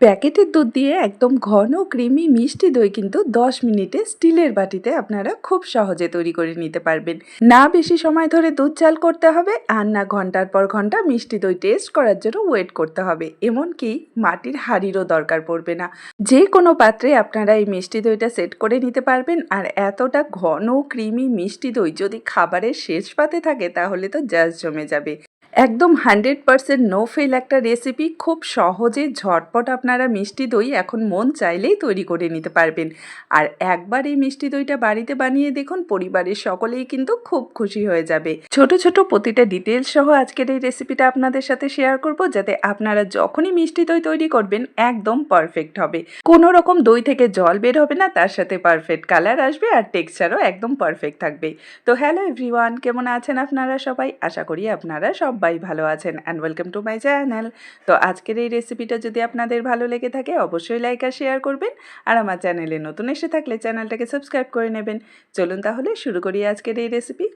প্যাকেটের দুধ দিয়ে একদম ঘন, ক্রিমি, মিষ্টি দই কিন্তু 10 মিনিটে স্টিলের বাটিতে আপনারা খুব সহজে তৈরি করে নিতে পারবেন। না বেশি সময় ধরে দুধ চাল করতে হবে আর না ঘণ্টার পর ঘণ্টা মিষ্টি দই টেস্ট করার জন্য ওয়েট করতে হবে। এমনকি মাটির হাঁড়িরও দরকার পড়বে না। যে কোনো পাত্রে আপনারা এই মিষ্টি দইটা সেট করে নিতে পারবেন আর এতটা ঘন, ক্রিমি, মিষ্টি দই যদি খাবারের শেষ পাতে থাকে তাহলে তো জাস্ট জমে যাবে। একদম হান্ড্রেড পারসেন্ট নো ফেল একটা রেসিপি খুব সহজে, ঝটপট আপনারা মিষ্টি দই এখন মন চাইলেই তৈরি করে নিতে পারবেন। আর একবার এই মিষ্টি দইটা বাড়িতে বানিয়ে দেখুন, পরিবারের সকলেই কিন্তু খুব খুশি হয়ে যাবে। ছোট ছোট প্রতিটা ডিটেলস সহ আজকের এই রেসিপিটা আপনাদের সাথে শেয়ার করব, যাতে আপনারা যখনই মিষ্টি দই তৈরি করবেন, একদম পারফেক্ট হবে। কোনো রকম দই থেকে জল বের হবে না, তার সাথে পারফেক্ট কালার আসবে আর টেক্সচারও একদম পারফেক্ট থাকবে। তো হ্যালো এভরিওয়ান কেমন আছেন আপনারা সবাই? আশা করি আপনারা সবাই ভালো আছেন and welcome to my channel তো আজকের এই রেসিপিটা যদি আপনাদের ভালো লেগে থাকে, অবশ্যই লাইক আর শেয়ার করবেন। আর আমার চ্যানেলে নতুন এসে থাকলে চ্যানেলটাকে সাবস্ক্রাইব করে নেবেন। চলুন তাহলে শুরু করি আজকের এই রেসিপি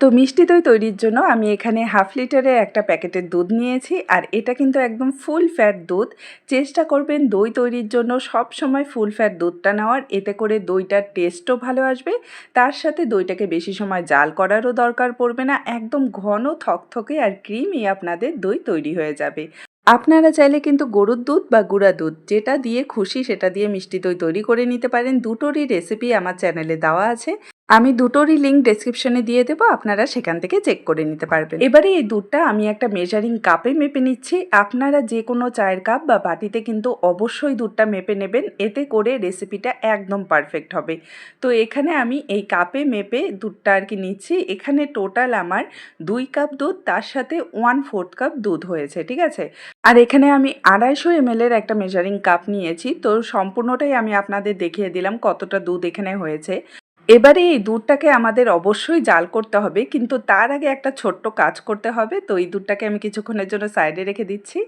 তো মিষ্টি দই তৈরির জন্য আমি এখানে হাফ লিটারের একটা প্যাকেটের দুধ নিয়েছি, আর এটা কিন্তু একদম ফুল ফ্যাট দুধ। চেষ্টা করবেন দই তৈরির জন্য সব সময় ফুল ফ্যাট দুধটা নেওয়ার, এতে করে দইটার টেস্টও ভালো আসবে। তার সাথে দইটাকে বেশি সময় জাল করারও দরকার পড়বে না, একদম ঘন থকথকে আর ক্রিমই আপনাদের দই তৈরি হয়ে যাবে। আপনারা চাইলে কিন্তু গরুর দুধ বা গুঁড়া দুধ, যেটা দিয়ে খুশি সেটা দিয়ে মিষ্টি দই তৈরি করে নিতে পারেন। দুটোরই রেসিপি আমার চ্যানেলে দেওয়া আছে। আমি দুটোরই লিঙ্ক ডেসক্রিপশনে দিয়ে দেবো, আপনারা সেখান থেকে চেক করে নিতে পারবেন। এবারে এই দুধটা আমি একটা মেজারিং কাপে মেপে নিচ্ছি। আপনারা যে কোনো চায়ের কাপ বা বাটিতে কিন্তু অবশ্যই দুধটা মেপে নেবেন, এতে করে রেসিপিটা একদম পারফেক্ট হবে। তো এখানে আমি এই কাপে মেপে দুধটা আর কি নিচ্ছি। এখানে টোটাল আমার দুই কাপ দুধ, তার সাথে ওয়ান ফোর্থ কাপ দুধ হয়েছে, ঠিক আছে? আর এখানে আমি আড়াইশো এমএলের একটা মেজারিং কাপ নিয়েছি। তো সম্পূর্ণটাই আমি আপনাদের দেখিয়ে দিলাম কতটা দুধ এখানে হয়েছে। এবারে এই দুধটাকে আমাদের অবশ্যই জাল করতে হবে, কিন্তু তার আগে একটা ছোট্ট কাজ করতে হবে। তো এই দুধটাকে আমি কিছুক্ষণের জন্য সাইডে রেখে দিচ্ছি।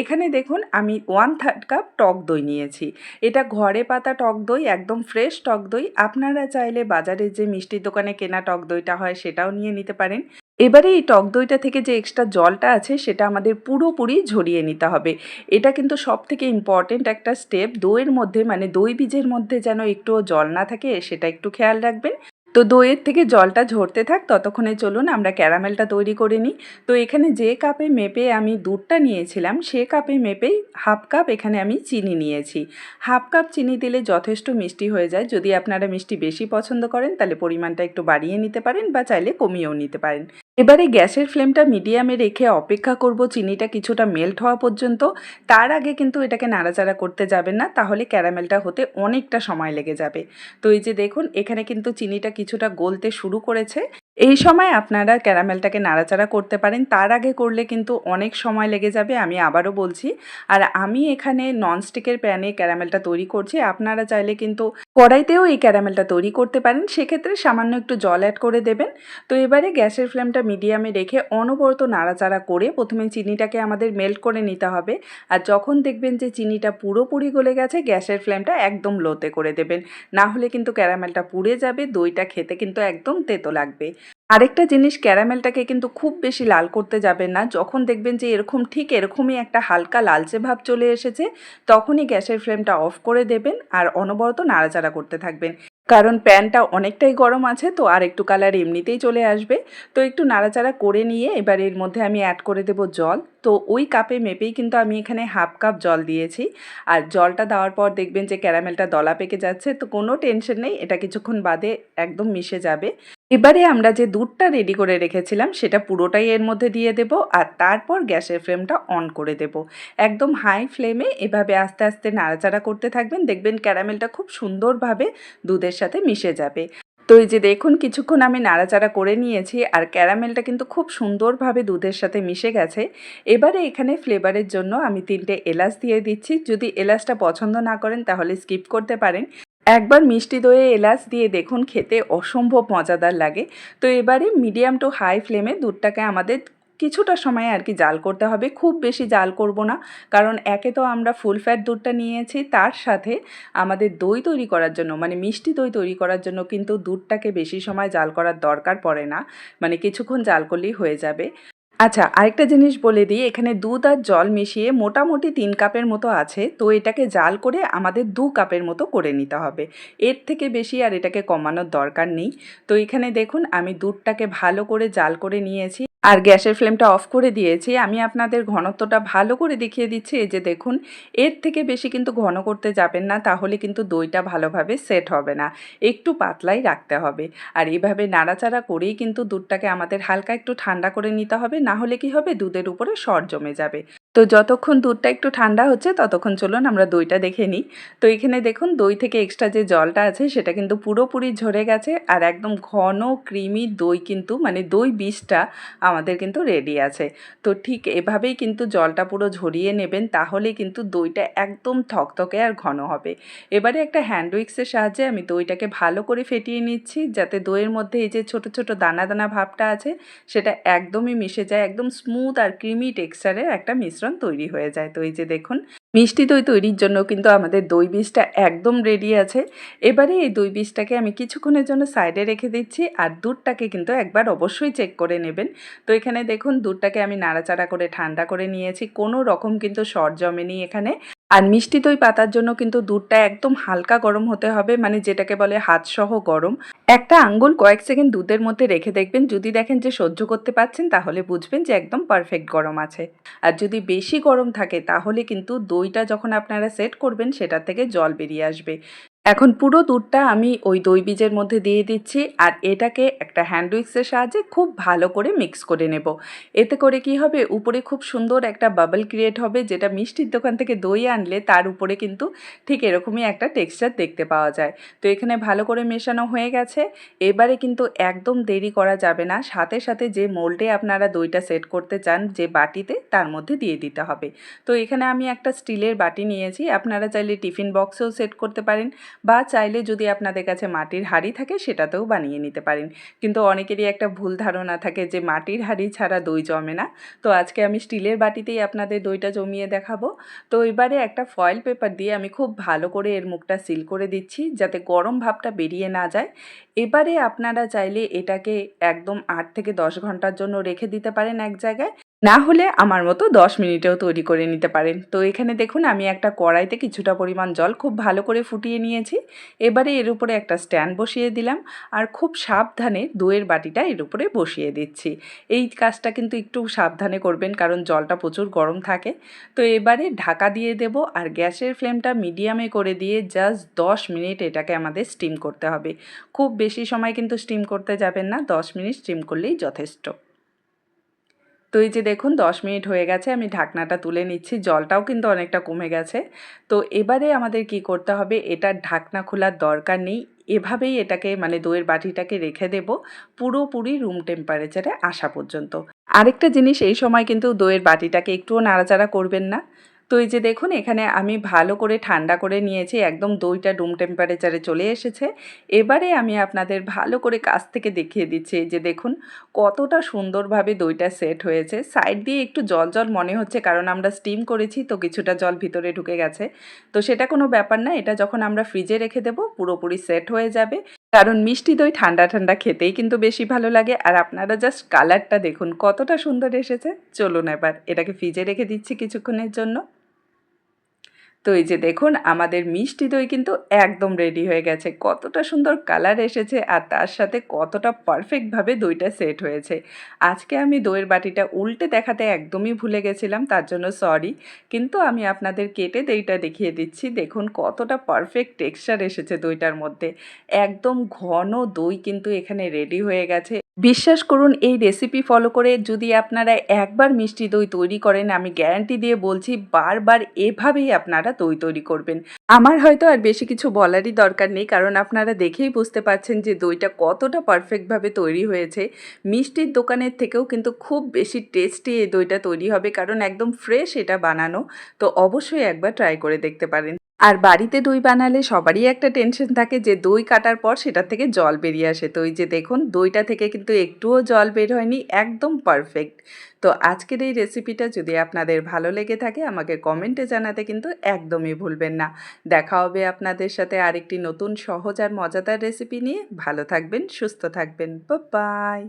এখানে দেখুন, আমি ওয়ান থার্ড কাপ টক দই নিয়েছি। এটা ঘরে পাতা টক দই, একদম ফ্রেশ টক দই। আপনারা চাইলে বাজারে যে মিষ্টির দোকানে কেনা টক দইটা হয়, সেটাও নিয়ে নিতে পারেন। এবারে এই টক দইটা থেকে যে এক্সট্রা জলটা আছে, সেটা আমাদের পুরোপুরি ঝরিয়ে নিতে হবে। এটা কিন্তু সব থেকে ইম্পর্টেন্ট একটা স্টেপ দইয়ের মধ্যে মানে দই বীজের মধ্যে যেন একটু জল না থাকে, সেটা একটু খেয়াল রাখবেন। তো দইয়ের থেকে জলটা ঝরতে থাক, ততক্ষণে চলুন আমরা ক্যারামেলটা তৈরি করে নিই। তো এখানে যে কাপে মেপে আমি দুধটা নিয়েছিলাম, সে কাপে মেপেই হাফ কাপ এখানে আমি চিনি নিয়েছি। হাফ কাপ চিনি দিলে যথেষ্ট মিষ্টি হয়ে যায়। যদি আপনারা মিষ্টি বেশি পছন্দ করেন, তাহলে পরিমাণটা একটু বাড়িয়ে নিতে পারেন বা চাইলে কমিয়েও নিতে পারেন। এবারে গ্যাসের ফ্লেমটা মিডিয়ামে রেখে অপেক্ষা করব চিনিটা কিছুটা মেল্ট হওয়া পর্যন্ত। তার আগে কিন্তু এটাকে নাড়াচাড়া করতে যাবেন না, তাহলে ক্যারামেলটা হতে অনেকটা সময় লেগে যাবে। তো এই যে দেখুন, এখানে কিন্তু চিনিটা কিছুটা গলতে শুরু করেছে। এই সময় আপনারা ক্যারামেলটাকে নাড়াচাড়া করতে পারেন। তার আগে করলে কিন্তু অনেক সময় লেগে যাবে, আমি আবারও বলছি। আর আমি এখানে ননস্টিকের প্যানে ক্যারামেলটা তৈরি করছি। আপনারা চাইলে কিন্তু কড়াইতেও এই ক্যারামেলটা তৈরি করতে পারেন। সেক্ষেত্রে সামান্য একটু জল অ্যাড করে দেবেন। তো এবারে গ্যাসের ফ্লেমটা মিডিয়ামে রেখে অনবরত নাড়াচাড়া করে প্রথমে চিনিটাকে আমাদের মেল্ট করে নিতে হবে। আর যখন দেখবেন যে চিনিটা পুরোপুরি গলে গেছে, গ্যাসের ফ্লেমটা একদম লোতে করে দেবেন। না হলে কিন্তু ক্যারামেলটা পুড়ে যাবে, দইটা খেতে কিন্তু একদম তেতো লাগবে। আরেকটা জিনিস ক্যারামেলটাকে কিন্তু খুব বেশি লাল করতে যাবেন না। যখন দেখবেন যে এরকম ঠিক এরকমই একটা হালকা লালচে ভাব চলে এসেছে, তখনই গ্যাসের ফ্লেমটা অফ করে দেবেন আর অনবরত নাড়াচাড়া করতে থাকবেন। কারণ প্যানটা অনেকটাই গরম আছে, তো আর একটু কালার এমনিতেই চলে আসবে। তো একটু নাড়াচাড়া করে নিয়ে এবার এর মধ্যে আমি অ্যাড করে দেব জল। তো ওই কাপে মেপেই কিন্তু আমি এখানে হাফ কাপ জল দিয়েছি। আর জলটা দেওয়ার পর দেখবেন যে ক্যারামেলটা দলা পেকে যাচ্ছে, তো কোনো টেনশন নেই, এটা কিছুক্ষণ বাদে একদম মিশে যাবে। এবারে আমরা যে দুধটা রেডি করে রেখেছিলাম, সেটা পুরোটাই এর মধ্যে দিয়ে দেব আর তারপর গ্যাসের ফ্লেমটা অন করে দেব। একদম হাই ফ্লেমে এভাবে আস্তে আস্তে নাড়াচাড়া করতে থাকবেন, দেখবেন ক্যারামেলটা খুব সুন্দরভাবে দুধের সাথে মিশে যাবে। তো এই যে দেখুন, কিছুক্ষণ আমি নাড়াচাড়া করে নিয়েছি আর ক্যারামেলটা কিন্তু খুব সুন্দরভাবে দুধের সাথে মিশে গেছে। এবারে এখানে ফ্লেভারের জন্য আমি তিনটে এলাচ দিয়ে দিচ্ছি। যদি এলাচটা পছন্দ না করেন, তাহলে স্কিপ করতে পারেন। একবার মিষ্টি দইয়ে এলাচ দিয়ে দেখুন খেতে অসম্ভব মজাদার লাগে। তো এবারে মিডিয়াম টু হাই ফ্লেমে দুধটাকে আমাদের কিছুটা সময় আর কি জাল করতে হবে। খুব বেশি জাল করব না, কারণ একে তো আমরা ফুল ফ্যাট দুধটা নিয়েছি, তার সাথে আমাদের দই তৈরি করার জন্য মানে মিষ্টি দই তৈরি করার জন্য কিন্তু দুধটাকে বেশি সময় জাল করার দরকার পড়ে না মানে কিছুক্ষণ জাল করলেই হয়ে যাবে। আচ্ছা আরেকটা জিনিস বলে দিই, এখানে দুধ আর জল মিশিয়ে মোটামুটি তিন কাপের মতো আছে, তো এটাকে জাল করে আমাদের দু কাপের মতো করে নিতে হবে। এর থেকে বেশি আর এটাকে কমানোর দরকার নেই। তো এখানে দেখুন, আমি দুধটাকে ভালো করে জাল করে নিয়েছি। আর গ্যাসের ফ্লেমটা অফ করে দিয়েছি। আমি আপনাদের ঘনত্বটা ভালো করে দেখিয়ে দিচ্ছি। এই যে দেখুন, এর থেকে বেশি কিন্তু ঘন করতে যাবেন না, তাহলে কিন্তু দইটা ভালোভাবে সেট হবে না। একটু পাতলাই রাখতে হবে। আর এইভাবে নাড়াচাড়া করেই কিন্তু দুধটাকে আমাদের হালকা একটু ঠান্ডা করে নিতে হবে, না হলে কি হবে? দুধের উপরে সর জমে যাবে। তো যতক্ষণ দুধটা একটু ঠান্ডা হচ্ছে, ততক্ষণ চলুন আমরা দইটা দেখে নিই। তো এখানে দেখুন, দই থেকে এক্সট্রা যে জলটা আছে, সেটা কিন্তু পুরোপুরি ঝরে গেছে আর একদম ঘন ক্রিমি দই কিন্তু মানে দই বিষটা আমাদের কিন্তু রেডি আছে। তো ঠিক এভাবেই কিন্তু জলটা পুরো ঝরিয়ে নেবেন তাহলে কিন্তু দইটা একদম থকথকে আর ঘন হবে। এবারে একটা হ্যান্ড উইক্সের সাহায্যে আমি দইটাকে ভালো করে ফেটিয়ে নিচ্ছি, যাতে দইয়ের মধ্যে এই যে ছোট ছোট দানা দানা ভাবটা আছে, সেটা একদমই মিশে যায়, একদম স্মুথ আর ক্রিমি টেক্সচারের একটা মিশ্রণ তৈরি হয়ে যায়। তো এই যে দেখুন, মিষ্টি দই তৈরির জন্য কিন্তু আমাদের দই বীজটা একদম রেডি আছে। এবারে এই দই বীজটাকে আমি কিছুক্ষণের জন্য সাইডে রেখে দিচ্ছি আর দুধটাকে কিন্তু একবার অবশ্যই চেক করে নেবেন। তো এখানে দেখুন, দুধটাকে আমি নাড়াচাড়া করে ঠান্ডা করে নিয়েছি। কোনো রকম কিন্তু সর জমেনি এখানে আর মিষ্টি দই পাতার জন্য কিন্তু দুধটা একদম হালকা গরম হতে হবে মানে যেটাকে বলে হাতসহ গরম। একটা আঙ্গুল কয়েক সেকেন্ড দুধের মধ্যে রেখে দেখবেন, যদি দেখেন যে সহ্য করতে পারছেন, তাহলে বুঝবেন যে একদম পারফেক্ট গরম আছে। আর যদি বেশি গরম থাকে, তাহলে কিন্তু দইটা যখন আপনারা সেট করবেন, সেটা থেকে জল বেরিয়ে আসবে। এখন পুরো দুধটা আমি ওই দই বীজের মধ্যে দিয়ে দিচ্ছি আর এটাকে একটা হ্যান্ড উইক্সের সাহায্যে খুব ভালো করে মিক্স করে নেব। এতে করে কি হবে? উপরে খুব সুন্দর একটা বাবল ক্রিয়েট হবে যেটা মিষ্টির দোকান থেকে দই আনলে তার উপরে কিন্তু ঠিক এরকমই একটা টেক্সচার দেখতে পাওয়া যায়। তো এখানে ভালো করে মেশানো হয়ে গেছে। এবারে কিন্তু একদম দেরি করা যাবে না। সাথে সাথে যে মোল্ডে আপনারা দইটা সেট করতে চান যে বাটিতে তার মধ্যে দিয়ে দিতে হবে। তো এখানে আমি একটা স্টিলের বাটি নিয়েছি। আপনারা চাইলে টিফিন বক্সেও সেট করতে পারেন। বা চাইলে যদি আপনাদের কাছে মাটির হাঁড়ি থাকে, সেটাতেও বানিয়ে নিতে পারেন। কিন্তু অনেকেরই একটা ভুল ধারণা থাকে যে, মাটির হাঁড়ি ছাড়া দই জমে না। তো আজকে আমি স্টিলের বাটিতেই আপনাদের দইটা জমিয়ে দেখাবো। তো এবারে একটা ফয়েল পেপার দিয়ে আমি খুব ভালো করে এর মুখটা সিল করে দিচ্ছি, যাতে গরম ভাবটা বেরিয়ে না যায়। এবারে আপনারা চাইলে এটাকে একদম আট থেকে দশ ঘণ্টার জন্য রেখে দিতে পারেন এক জায়গায়। না হলে আমার মতো 10 মিনিটেও তৈরি করে নিতে পারেন। তো এখানে দেখুন, আমি একটা কড়াইতে কিছুটা পরিমাণ জল খুব ভালো করে ফুটিয়ে নিয়েছি। এবারে এর উপরে একটা স্ট্যান্ড বসিয়ে দিলাম আর খুব সাবধানে দইয়ের বাটিটা এর উপরে বসিয়ে দিচ্ছি। এই কাজটা কিন্তু একটু সাবধানে করবেন কারণ জলটা প্রচুর গরম থাকে। তো এবারে ঢাকা দিয়ে দেব আর গ্যাসের ফ্লেমটা মিডিয়ামে করে দিয়ে জাস্ট 10 মিনিট এটাকে আমাদের স্টিম করতে হবে। খুব বেশি সময় কিন্তু স্টিম করতে যাবেন না 10 মিনিট স্টিম করলেই যথেষ্ট। তো এই যে দেখুন, দশ মিনিট হয়ে গেছে, আমি ঢাকনাটা তুলে নিচ্ছি, জলটাও কিন্তু অনেকটা কমে গেছে। তো এবারে আমাদের কি করতে হবে, এটার ঢাকনা খোলার দরকার নেই, এভাবেই এটাকে মানে দইয়ের বাটিটাকে রেখে দেব পুরোপুরি রুম টেম্পারেচারে আসা পর্যন্ত। আরেকটা জিনিস, এই সময় কিন্তু দইয়ের বাটিটাকে একটুও নাড়াচাড়া করবেন না। তো এই যে দেখুন, এখানে আমি ভালো করে ঠান্ডা করে নিয়েছি, একদম দইটা রুম টেম্পারেচারে চলে এসেছে। এবারে আমি আপনাদের ভালো করে কাছ থেকে দেখিয়ে দিচ্ছি যে দেখুন, কতটা সুন্দরভাবে দইটা সেট হয়েছে। সাইড দিয়ে একটু জল জল মনে হচ্ছে, কারণ আমরা স্টিম করেছি, তো কিছুটা জল ভিতরে ঢুকে গেছে। তো সেটা কোনো ব্যাপার না, এটা যখন আমরা ফ্রিজে রেখে দেবো, পুরোপুরি সেট হয়ে যাবে। কারণ মিষ্টি দই ঠান্ডা ঠান্ডা খেতেই কিন্তু বেশি ভালো লাগে। আর আপনারা জাস্ট কালারটা দেখুন, কতটা সুন্দর এসেছে। চলুন এবার, এটাকে ফ্রিজে রেখে দিচ্ছি কিছুক্ষণের জন্য। তো এই যে দেখুন, আমাদের মিষ্টি দই কিন্তু একদম রেডি হয়ে গেছে। কতটা সুন্দর কালার এসেছে আর তার সাথে কতটা পারফেক্টভাবে দইটা সেট হয়েছে। আজকে আমি দইয়ের বাটিটা উল্টে দেখাতে একদমই ভুলে গেছিলাম, তার জন্য সরি কিন্তু আমি আপনাদের কেটে দইটা দেখিয়ে দিচ্ছি। দেখুন কতটা পারফেক্ট টেক্সচার এসেছে দইটার মধ্যে। একদম ঘন দই কিন্তু এখানে রেডি হয়ে গেছে। বিশ্বাস করুন, এই রেসিপি ফলো করে যদি আপনারা একবার মিষ্টি দই তৈরি করেন, আমি গ্যারান্টি দিয়ে বলছি বারবার এভাবেই আপনারা দই তৈরি করবেন। আমার হয়তো আর বেশি কিছু বলারই দরকার নেই, কারণ আপনারা দেখেই বুঝতে পারছেন যে দইটা কতটা পারফেক্টভাবে তৈরি হয়েছে। মিষ্টির দোকানের থেকেও কিন্তু খুব বেশি টেস্টি এই দইটা তৈরি হবে, কারণ একদম ফ্রেশ এটা বানানো। তো অবশ্যই একবার ট্রাই করে দেখতে পারেন। আর বাড়িতে দই বানালে সবারই একটা টেনশন থাকে যে দই কাটার পর সেটা থেকে জল বেরিয়ে আসে। তো এই যে দেখুন, দইটা থেকে কিন্তু একটুও জল বের হয়নি, একদম পারফেক্ট তো আজকের এই রেসিপিটা যদি আপনাদের ভালো লেগে থাকে, আমাকে কমেন্টে জানাতে কিন্তু একদমই ভুলবেন না। দেখা হবে আপনাদের সাথে আরেকটি নতুন সহজ আর মজাদার রেসিপি নিয়ে। ভালো থাকবেন, সুস্থ থাকবেন। বাই